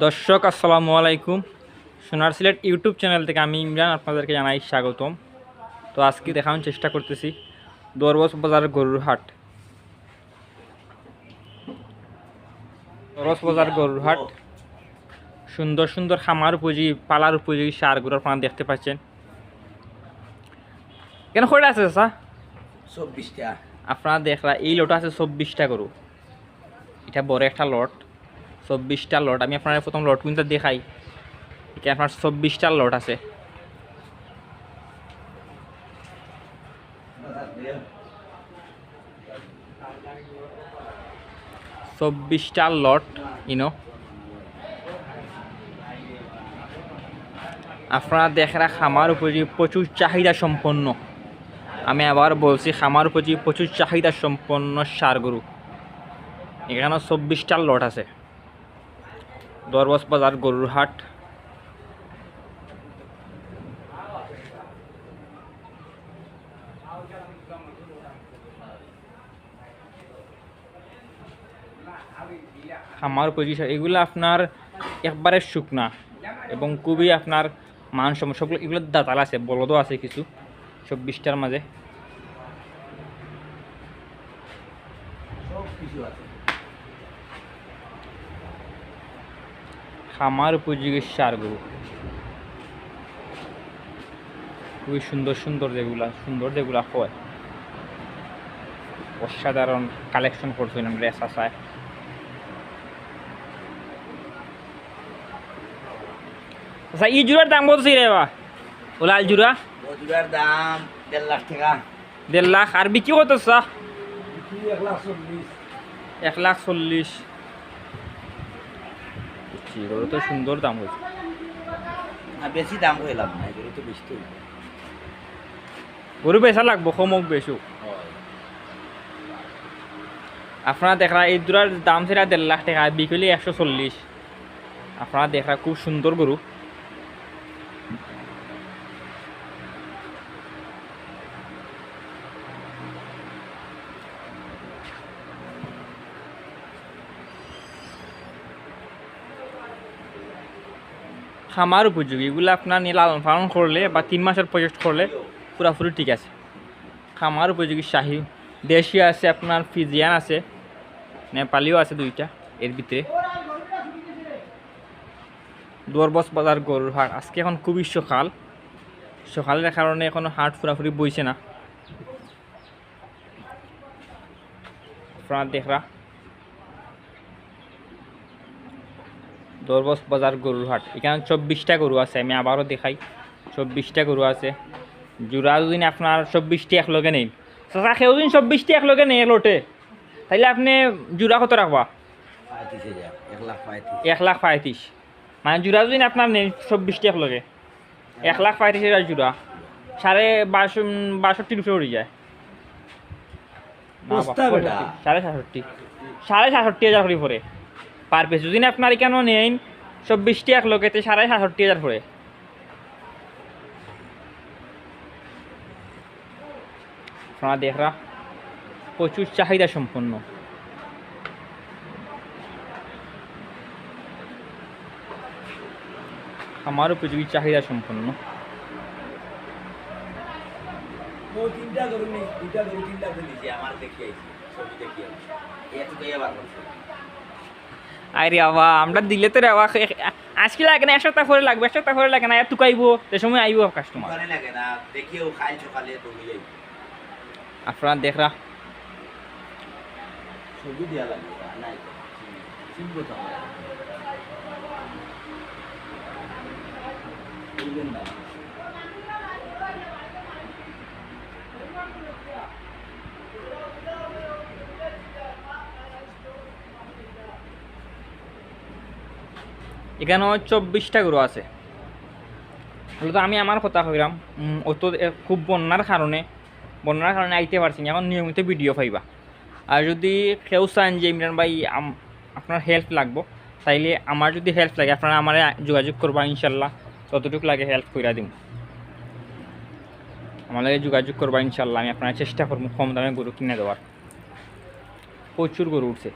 দর্শক আসসালামু আলাইকুম। সোনার সিলেট ইউটিউব চ্যানেল থেকে আমি ইমরান আপনাদেরকে জানাই স্বাগতম। তো আজকে দেখানোর চেষ্টা করতেছি দরবস বাজার গরুর হাট। দরবস বাজার গরুর হাট। সুন্দর সুন্দর খামার উপযোগী পালার উপযোগী সারগুলো আপনারা দেখতে পাচ্ছেন। কেন করে আছে স্যার চব্বিশটা। আপনারা দেখলা এই লট আছে চব্বিশটা গরু। এটা বড় একটা লট। চব্বিশটা লট। আমি আপনার প্রথম লট কিন্তু দেখাই। আপনার চব্বিশটা লট আছে। চব্বিশটা লট ইনো আপনারা দেখরা খামার উপযোগী প্রচুর চাহিদা সম্পন্ন। আমি আবার বলছি খামার উপযোগী প্রচুর চাহিদা সম্পন্ন সার গরু এখানে চব্বিশটা লট আছে। দরবস বাজার গরুর হাট। খামার সার এগুলো আপনার একবারে শুকনা এবং খুবই আপনার মান সম- সবগুলো এগুলো দাতাল আছে, বলদও আছে কিছু চব্বিশটার মাঝে। সব কিছু আছে। খামার উপযোগী সার গরু। খুবই সুন্দর সুন্দর যেগুলা সুন্দর যেগুলা হয়। অসাধারণ কালেকশন করছিলাম ড্রেস আসায় আচ্ছা এই জুড়ার দাম কত বা ও লাল জুড়া? দাম দেড় লাখ টাকা। দেড় লাখ। আর বিক্রি কত এক লাখ চল্লিশ। এক লাখ চল্লিশ। বুঝছি, এগুলো তো সুন্দর দাম হয়েছে। না বেশি দাম হইলাম না এগুলো তো বেশি তো গরু বেচা লাগবো কমক হয়। আপনারা দেখরা এই দুটার দাম সেটা দেড় লাখ টাকা বিকলি একশো চল্লিশ। আপনারা দেখরা খুব সুন্দর গরু। খামার উপযোগী। এগুলো আপনার নিয়ে লালন পালন করলে বা তিন মাসের প্রজেক্ট করলে পুরাপুরি ঠিক আছে। খামার উপযোগী শাহি। দেশি আছে, আপনার ফিজিয়ান আছে, নেপালিও আছে দুইটা এর ভিতরে। দরবস বাজার গরুর হাট। আজকে এখন খুবই সকাল। সকালের কারণে এখনও হাট পুরাপুরি বইছে না। আপনারা দেখরা। দরবস বাজার গরুর হাট। এখানে চব্বিশটা গরু আছে আমি আবারও দেখাই। চব্বিশটা গরু আছে। জোড়া যদি আপনার চব্বিশটি একলগে নেই। চাচা সেও যদি চব্বিশটি একলগে নেই লোটে তাইলে আপনি জোড়া কত রাখবা এক লাখ পঁয়ত্রিশ মানে জোড়া যদি আপনার নেই চব্বিশটি একলগে এক লাখ পঁয়ত্রিশ হাজার জোড়া সাড়ে বারোশো বাষট্টির উপরে উঠে যায়। সাড়ে সাতষট্টি সাড়ে সাতষট্টি হাজার করে পরে পার পিস যদি আপনার কেন নেন চব্বিশটি এক লোকেতে সাড়ে সাতষট্টি হাজার পরে আপনারা দেখরা প্রচুর চাহিদা সম্পন্ন। আমার উপযোগী চাহিদা সম্পন্ন। আমার ছবি এত আরে বাবা আমরা দিলে তো রে বাবা আজকে লাগে না এক সপ্তাহ পরে লাগবে এক সপ্তাহ পরে লাগে না এত আইবো সে সময় আইবো কাস্টমার লাগে না দেখিও খাই সকালে তুমি যাই আপনারা দেখরা ছবি দেওয়া লাগবে নাই চিনবো তো না। এখানেও চব্বিশটা গরু আছে। তাহলে তো আমি আমার কথা কইলাম অত খুব বন্যার কারণে বন্যার কারণে আইতে পারছি এখন নিয়মিত ভিডিও পাইবা। আর যদি কেউ চান যে, ইমরান ভাই আপনার হেল্প লাগবো, তাইলে আমার যদি হেল্প লাগে, আপনারা আমার যোগাযোগ করবা, ইনশাল্লাহ, ততটুকু লাগে হেল্প কইরা দিম। আমার লাগে যোগাযোগ করবা, ইনশাল্লাহ, আমি আপনার চেষ্টা করব কম দামে গরু কিনে দেওয়ার। প্রচুর গরু উঠছে।